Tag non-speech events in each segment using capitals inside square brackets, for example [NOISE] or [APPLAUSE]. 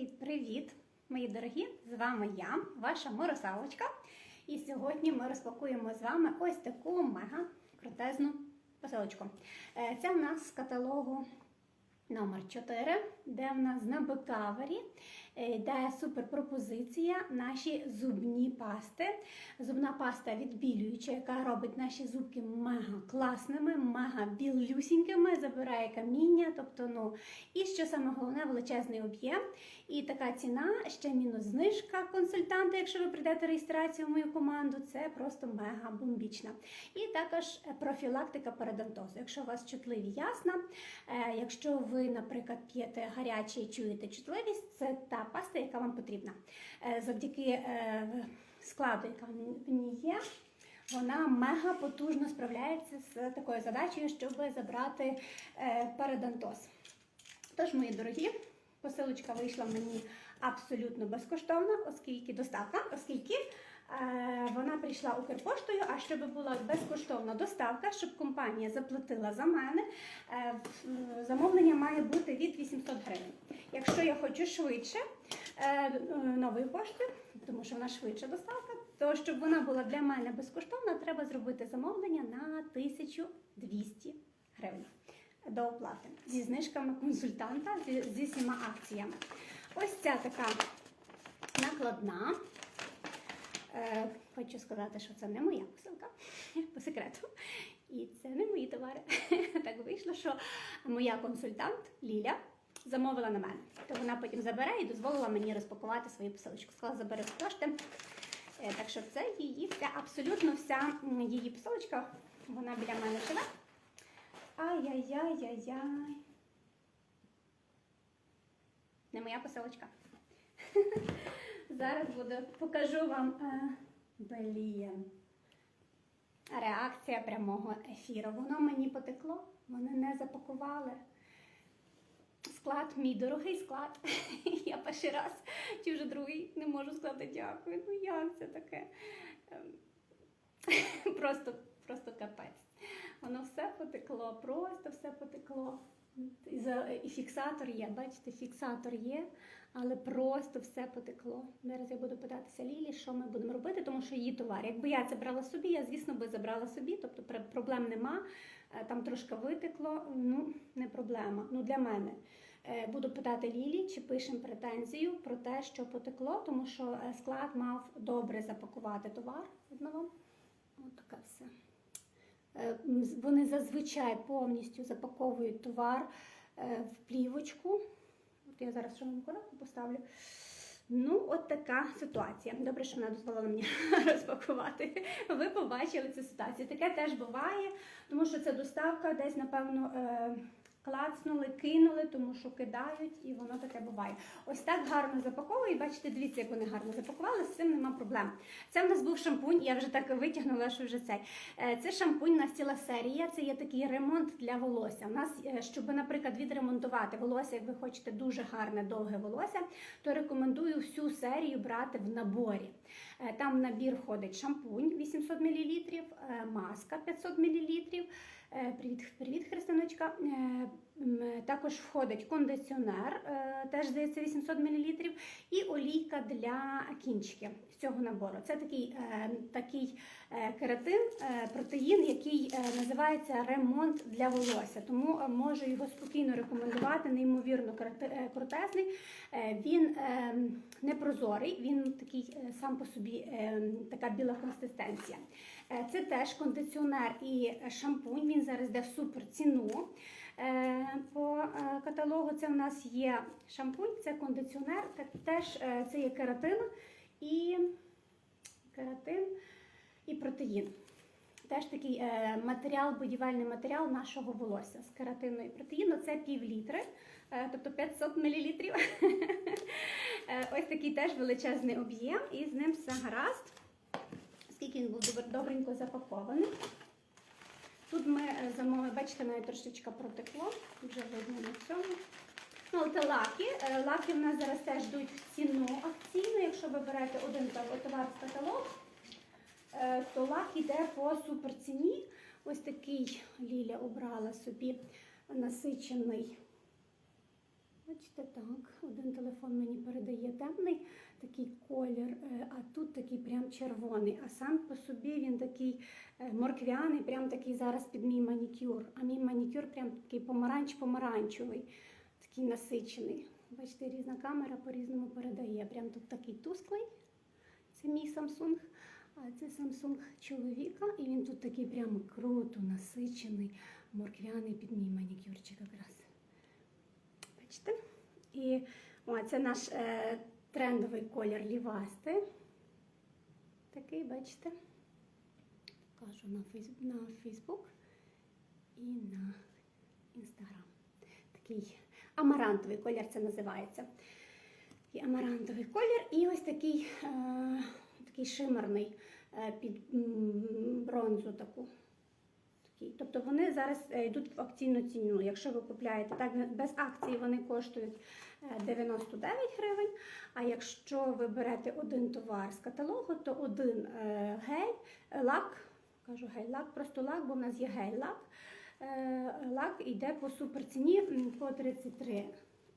Привіт-привіт, мої дорогі! З вами я, ваша Мирославочка. І сьогодні ми розпакуємо з вами ось таку мега крутезну посилочку. Е, Це в нас з каталогу номер 4, де в нас на бекавері е, йде супер пропозиція наші зубні пасти. Зубна паста відбілююча, яка робить наші зубки мега класними, мега білюсінькими, забирає каміння, тобто, ну, і що саме головне, величезний об'єм. І така ціна, ще мінус знижка консультанта, якщо ви прийдете реєстрацію в мою команду, це просто мега бомбічна. І також е, профілактика передонтозу. Якщо у вас чутливі ясна, е, якщо ви, наприклад, п'єте гаряче і чуєте чутливість, це та паста, яка вам потрібна. Е, Завдяки складу, яка в ній є. Вона мега потужно справляється з такою задачею, щоб забрати передонтоз. Тож, мої дорогі, посилочка вийшла мені абсолютно безкоштовно, оскільки доставка, оскільки е, вона прийшла Укрпоштою, а щоб була безкоштовна доставка, щоб компанія заплатила за мене, е, замовлення має бути від 800 гривень. Якщо я хочу швидше е, нової пошти, тому що вона швидша доставка, то щоб вона була для мене безкоштовна, треба зробити замовлення на 1200 гривень до оплати зі знижками консультанта зі, зі всіма акціями. Ось ця така накладна. Е, хочу сказати, що це не моя посилка [LAUGHS] по секрету. І це не мої товари. [LAUGHS] Так вийшло, що моя консультант Ліля замовила на мене. То вона потім забере і дозволила мені розпакувати свою посилочку. Сказала, забери кошти. Е, Так що це її вся, абсолютно вся її посилочка. Вона біля мене живе. Ай-яй-яй-яй-яй. Не моя посилочка. [LAUGHS] Зараз буду покажу вам е, блін. Реакція прямого ефіру. Воно мені потекло, вони не запакували. Склад, мій дорогий склад. [LAUGHS] Я перший раз, чи вже другий, не можу сказати дякую. Ну як це таке? Ем, [LAUGHS] Просто, просто капець. Воно все потекло, просто все потекло. І, фіксатор є, бачите, фіксатор є, але просто все потекло. Зараз я буду питатися Лілі, що ми будемо робити, тому що її товар. Якби я це брала собі, я, звісно, би забрала собі, тобто проблем нема. Е, Там трошки витекло, ну не проблема. Ну для мене. Е, Буду питати Лілі, чи пишемо претензію про те, що потекло, тому що е, склад мав добре запакувати товар. Вам? Ось таке все. Е, Вони зазвичай повністю запаковують товар е, в плівочку. От я зараз шановну коробку поставлю. Ну, от така ситуація. Добре, що вона дозволила мені [LAUGHS] розпакувати. Ви побачили цю ситуацію. Таке теж буває, тому що це доставка десь, напевно, е, клацнули, кинули, тому що кидають, і воно таке буває. Ось так гарно запаковують. Бачите, дивіться, як вони гарно запакували, з цим нема проблем. Це в нас був шампунь, я вже так витягнула, що вже цей. Е, Це шампунь, у нас серія. Це є такий ремонт для волосся. У нас, е, щоб, наприклад, відремонтувати волосся, як ви хочете дуже гарне, довге волосся, то рекомендую всю серію брати в наборі. Е, Там набір входить шампунь 800 мл, маска 500 мл. Е, Привіт, привіт, Христиночка. Е, Також входить кондиціонер, е, теж здається 800 мл, і олійка для кінчики з цього набору. Це такий, е, такий е, кератин, е, протеїн, який е, називається ремонт для волосся. Тому е, можу його спокійно рекомендувати. Неймовірно е, крутезний. Е, Він е, не прозорий, він такий е, сам по собі е, така біла консистенція. Е, Це теж кондиціонер і шампунь. Він зараз йде в супер ціну. Е, По е, каталогу це у нас є шампунь, це кондиціонер, теж е, це є кератин і кератин і протеїн. Теж такий е, матеріал, будівельний матеріал нашого волосся з кератину і протеїну. Це пів літри, е, тобто 500 мл. [LAUGHS] Е, Ось такий теж величезний об'єм, і з ним все гаразд. Скільки він був добренько запакований. Тут ми замовили, бачите, навіть трошечка протекло, вже видно на цьому. Ну, це лаки. Лаки в нас зараз теж йдуть в ціну акційну. Якщо ви берете один товар з каталог, то лак йде по суперціні. Ось такий Ліля обрала собі насичений Бачите, так, один телефон мені передає темний такий колір, е, а тут такий прям червоний. А сам по собі він такий е, морквяний, прям такий зараз під мій манікюр. А мій манікюр прям такий помаранч-помаранчевий, такий насичений. Бачите, різна камера по-різному передає. Прям тут такий тусклий. Це мій Samsung. Це Samsung чоловіка, і він тут такий прям круто насичений, морквяний під мій манікюрчик якраз. Бачите? І о, це наш е, трендовий колір лівасти. Такий, бачите? Покажу на Фейсбук, на Фейсбук і на Інстаграм. Такий амарантовий колір це називається. І амарантовий колір, і ось такий, е, такий шимерний е, під бронзу таку. Тобто вони зараз е, йдуть в акційну ціну. Якщо ви купляєте так без акції, вони коштують е, 99 гривень. А якщо ви берете один товар з каталогу, то один е, гель, е, лак, кажу гель-лак, просто лак, бо в нас є гель-лак. Е, Лак йде по суперціні по 33.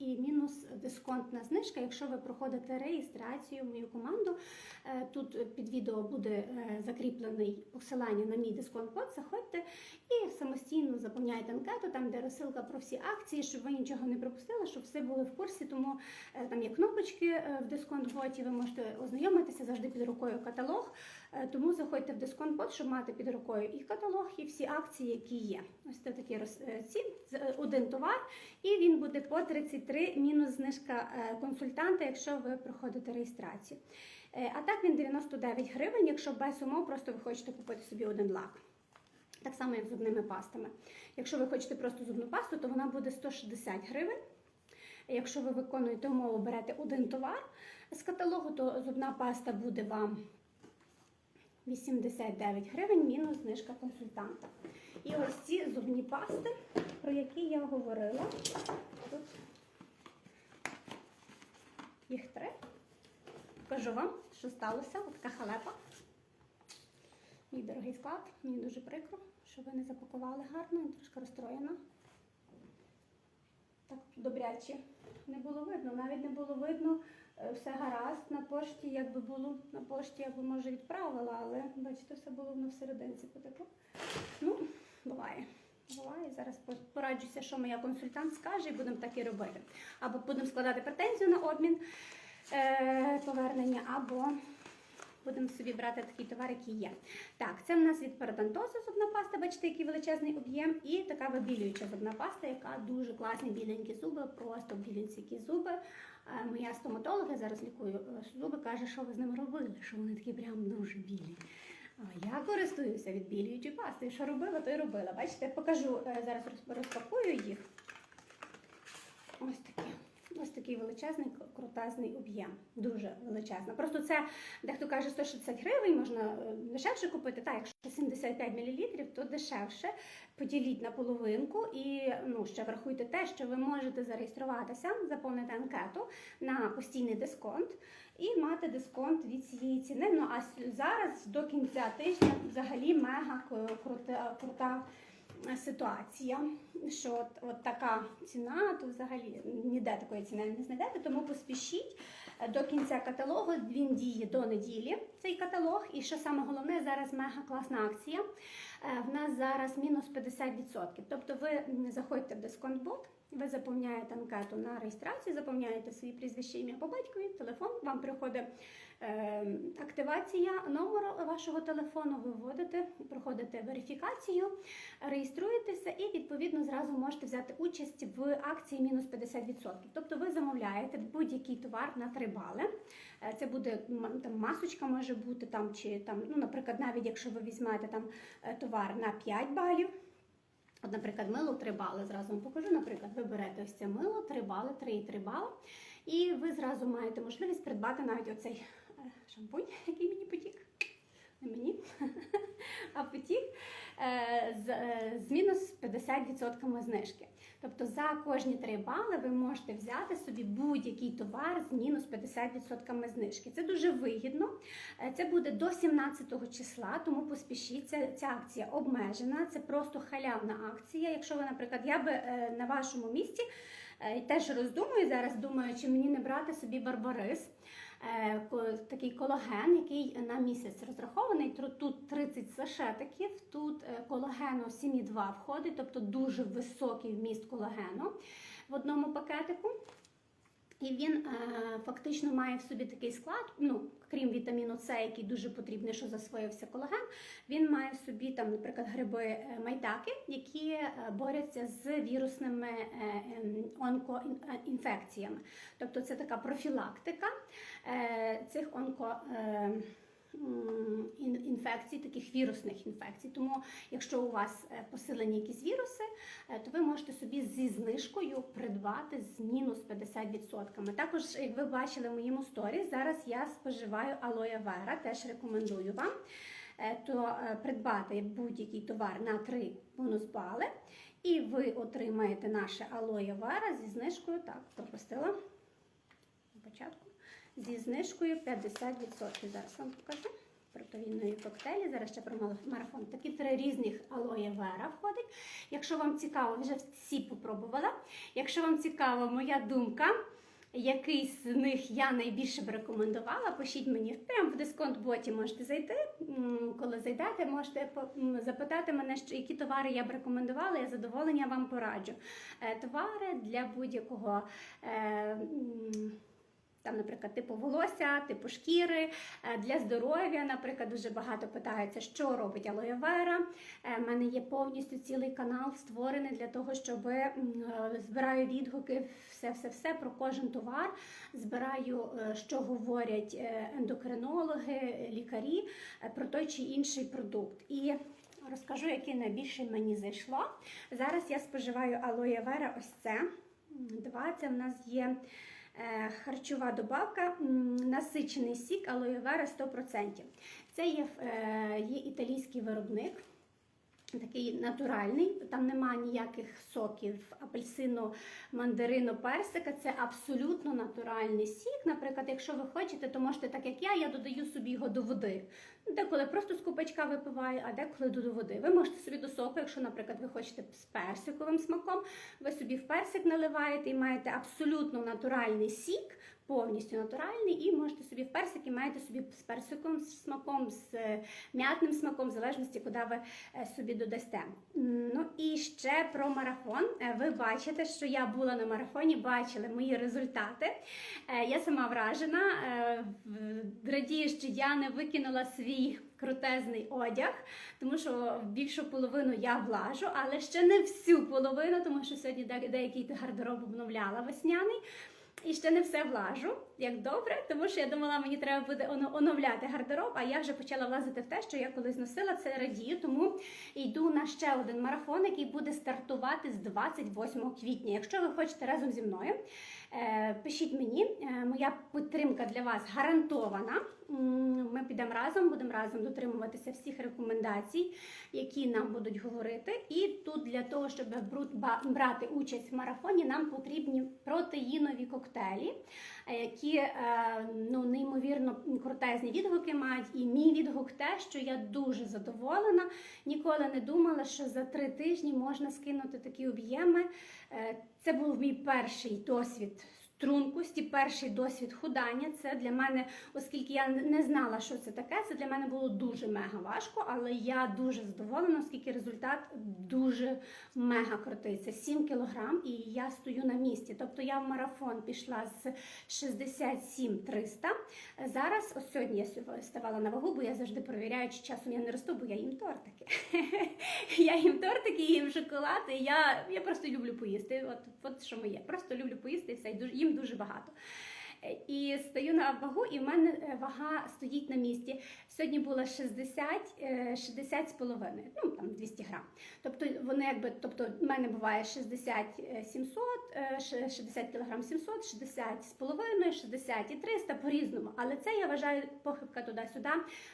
І мінус дисконтна знижка, якщо ви проходите реєстрацію в мою команду. Е, Тут під відео буде е, закріплений посилання на мій дисконт-код. Заходьте і самостійно заповняйте анкету, там де розсилка про всі акції, щоб ви нічого не пропустили, щоб все були в курсі. Тому е, там є кнопочки в дисконт-боті, ви можете ознайомитися завжди під рукою каталог. Е, Тому заходьте в дисконт-бот, щоб мати під рукою і каталог, і всі акції, які є. Ось це такі роз- е, е, один товар, і він буде по 33 мінус знижка консультанта, якщо ви проходите реєстрацію. А так він 99 гривень, якщо без умов просто ви хочете купити собі один лак. Так само, як зубними пастами. Якщо ви хочете просто зубну пасту, то вона буде 160 гривень. Якщо ви виконуєте умову, берете один товар з каталогу, то зубна паста буде вам 89 гривень мінус знижка консультанта. І ось ці зубні пасти, про які я говорила. Тут їх три. Покажу вам, що сталося. Ось така халепа. Мій дорогий склад. Мені дуже прикро, що ви не запакували гарно, я трошки розстроєна. Так добряче не було видно. Навіть не було видно, все гаразд на пошті, якби було на пошті, я б може відправила, але бачите, все було воно всерединці потекло. Ну, буває. Буває. Зараз пораджуся, що моя консультант скаже, і будемо так і робити. Або будемо складати претензію на обмін е, повернення, або будемо собі брати такий товар, який є. Так, це в нас від парадонтозу зубна паста, бачите, який величезний об'єм, і така вибілююча зубна паста, яка дуже класні біленькі зуби, просто біленькі зуби. Моя стоматолога зараз лікую е, зуби, каже, що ви з ними робили, що вони такі прям дуже білі. Я користуюся відбілюючою пастою. Що робила, то й робила. Бачите, покажу, е, зараз розпакую їх. Ось такі. Такий величезний, крутезний об'єм. Дуже величезно. Просто це, дехто каже, 160 гривень, можна е, дешевше купити. Так, якщо 75 мл, то дешевше. Поділіть на половинку і ну, ще врахуйте те, що ви можете зареєструватися, заповнити анкету на постійний дисконт і мати дисконт від цієї ціни. Ну а зараз до кінця тижня взагалі мега крута, крута ситуація. Що от, от така ціна, то взагалі ніде такої ціни не знайдете, тому поспішіть. До кінця каталогу він діє до неділі. Цей каталог. І що саме головне, зараз мега класна акція. Е, В нас зараз мінус 50%. Тобто ви заходьте в дисконт-бот, ви заповняєте анкету на реєстрацію, заповняєте свої прізвище, ім'я по батькові, телефон, вам приходить активація номеру вашого телефону, ви вводите, проходите верифікацію, реєструєтеся і відповідно зразу можете взяти участь в акції мінус 50%. Тобто ви замовляєте будь-який товар на 3 бали. Е, Це буде там масочка може бути там, чи там, ну, наприклад, навіть якщо ви візьмете там е, товар на 5 балів. От, наприклад, мило 3 бали. Зразу вам покажу. Наприклад, ви берете ось це мило 3 бали, 3 і 3 бали. І ви зразу маєте можливість придбати навіть оцей шампунь, [LAUGHS] який мені потік. Не мені, [LAUGHS] а потік е, з, е, з мінус 50% знижки. Тобто за кожні 3 бали ви можете взяти собі будь-який товар з мінус 50% знижки. Це дуже вигідно. Е, Це буде до 17 числа, тому поспішіть. Ця, акція обмежена. Це просто халявна акція. Якщо ви, наприклад, я би на вашому місці теж роздумую зараз, думаю, чи мені не брати собі барбарис. Е, Такий колаген, який на місяць розрахований. Тут 30 сашетиків, тут е, колагену 7,2 входить, тобто дуже високий вміст колагену в одному пакетику. І він е, фактично має в собі такий склад, ну крім вітаміну С, який дуже потрібний, що засвоївся колаген. Він має в собі там, наприклад, гриби е, майдаки, які е, борються з вірусними ем, онкоінфекціями. Тобто це така профілактика цих онко. Інфекцій, таких вірусних інфекцій. Тому, якщо у вас е, посилені якісь віруси, е, то ви можете собі зі знижкою придбати з мінус 50%. Також, як ви бачили в моєму сторі, зараз я споживаю алоє вера, теж рекомендую вам. Е, То придбати будь-який товар на 3 бонус бали, і ви отримаєте наше алоє вера зі знижкою. Так, пропустила на початку. Зі знижкою 50%. Зараз вам покажу. Протеїнові коктейлі. Зараз ще про марафон. Такі три різних алоє вера входить. Якщо вам цікаво, вже всі попробувала. Якщо вам цікава моя думка, який з них я найбільше б рекомендувала, пишіть мені прямо в дисконт-боті можете зайти. Коли зайдете, можете запитати мене, які товари я б рекомендувала, я задоволення вам пораджу. Е, Товари для будь-якого. Е, там, наприклад, типу волосся, типу шкіри е, для здоров'я. Наприклад, дуже багато питаються, що робить алоє вера. У мене є повністю цілий канал створений для того, щоб е, збираю відгуки, все, все, все про кожен товар. Збираю, е, що говорять е, ендокринологи, лікарі е, про той чи інший продукт. І розкажу, яке найбільше мені зайшло. Зараз я споживаю алоє вера. Ось це. Два це в нас є. Е, Харчова добавка, насичений сік алоє вера 100%. Це є, е, є італійський виробник, такий натуральний, там немає ніяких соків, апельсину, мандарину, персика. Це абсолютно натуральний сік. Наприклад, якщо ви хочете, то можете, так як я, я додаю собі його до води. Деколи просто з купачка випиваю, а деколи до води. Ви можете собі до соку, якщо, наприклад, ви хочете з персиковим смаком, ви собі в персик наливаєте і маєте абсолютно натуральний сік, повністю натуральний, і можете собі в персик і маєте собі з персиковим смаком, з е, м'ятним смаком, в залежності, куди ви е, собі додасте. Ну і ще про марафон. Е, Ви бачите, що я була на марафоні, бачили мої результати. Я сама вражена. Радію, що я не викинула свій крутезний одяг, тому що більшу половину я влажу, але ще не всю половину, тому що сьогодні деякий гардероб обновляла весняний. І ще не все влажу, як добре, тому що я думала, мені треба буде оновляти гардероб, а я вже почала влазити в те, що я колись носила, це радію, тому йду на ще один марафон, який буде стартувати з 28 квітня. Якщо ви хочете разом зі мною, е, пишіть мені, е, моя підтримка для вас гарантована. Ми підемо разом, будемо разом дотримуватися всіх рекомендацій, які нам будуть говорити. І тут для того, щоб брати участь в марафоні, нам потрібні протеїнові коктейлі, е, які е, ну, неймовірно крутезні відгуки мають. І мій відгук те, що я дуже задоволена. Ніколи не думала, що за три тижні можна скинути такі об'єми. Е, Це був мій перший досвід. Стрункості, перший досвід худання. Це для мене, оскільки я не знала, що це таке, це для мене було дуже мега важко, але я дуже задоволена, оскільки результат дуже мега крутий. Це 7 кілограм, і я стою на місці. Тобто я в марафон пішла з 67 300. Зараз, ось сьогодні я ставала на вагу, бо я завжди перевіряю, чи часом я не росту, бо я їм тортики. [LAUGHS] я їм тортики, їм шоколад, і я, просто люблю поїсти. От, що моє. Просто люблю поїсти і дуже, їм дуже багато. Е, І стою на вагу, і в мене е, вага стоїть на місці. Сьогодні було 60, е, 60 з половиною, ну там 200 грам. Тобто вони якби, тобто в мене буває 60 е, 700, е, 60 кілограм 700, 60 з половиною, 60 і 300 по-різному. Але це я вважаю похибка туди-сюди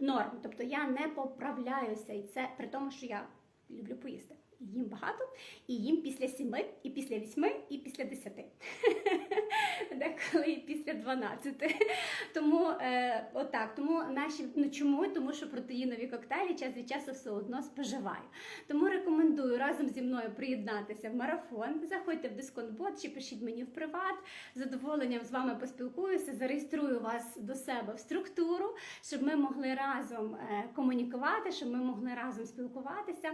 норм. Тобто я не поправляюся, і це при тому, що я люблю поїсти. їм багато, і їм після сіми, і після вісьми, і після десяти. [LAUGHS] [LAUGHS] Деколи після 12. Тому е, отак. Тому наші ну чому? Тому що протеїнові коктейлі час від часу все одно споживаю. Тому рекомендую разом зі мною приєднатися в марафон. Заходьте в дисконт-бот чи пишіть мені в приват. З задоволенням з вами поспілкуюся, зареєструю вас до себе в структуру, щоб ми могли разом е, комунікувати, щоб ми могли разом спілкуватися.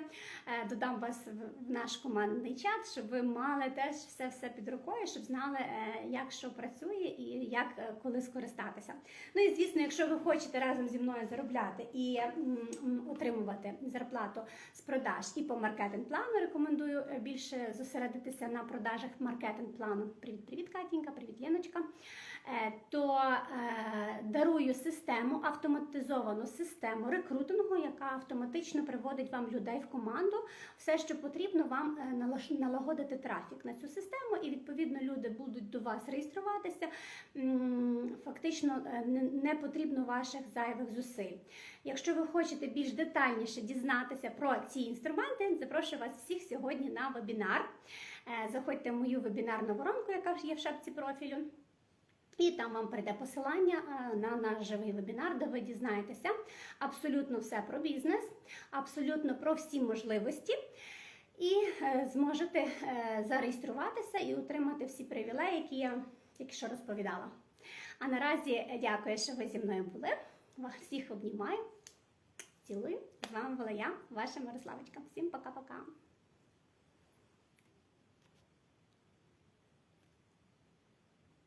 Е, Додам вас в- в наш командний чат, щоб ви мали теж все все під рукою, щоб знали, е, як що працює і як е, коли скористатися. Ну і звісно, якщо ви хочете разом зі мною заробляти і отримувати зарплату з продаж і по маркетинг плану, рекомендую е, більше зосередитися на продажах маркетинг плану. Привіт, привіт, Катінька, привіт, Єночка. Е, То дарую систему, автоматизовану систему рекрутингу, яка автоматично приводить вам людей в команду. Все, що потрібно, вам налагодити трафік на цю систему, і відповідно люди будуть до вас реєструватися. Фактично е, не- потрібно ваших зайвих зусиль. Якщо ви хочете більш детальніше дізнатися про ці інструменти, запрошую вас всіх сьогодні на вебінар. Е, Заходьте в мою вебінарну воронку, яка є в шапці профілю. І там вам прийде посилання е, на наш живий вебінар, де ви дізнаєтеся абсолютно все про бізнес, абсолютно про всі можливості. І е, зможете е, зареєструватися і отримати всі привілеї, які я тільки що розповідала. А наразі е, дякую, що ви зі мною були. Вас всіх обнімаю. Цілую. З вами була я, ваша Мирославочка. Всім пока-пока.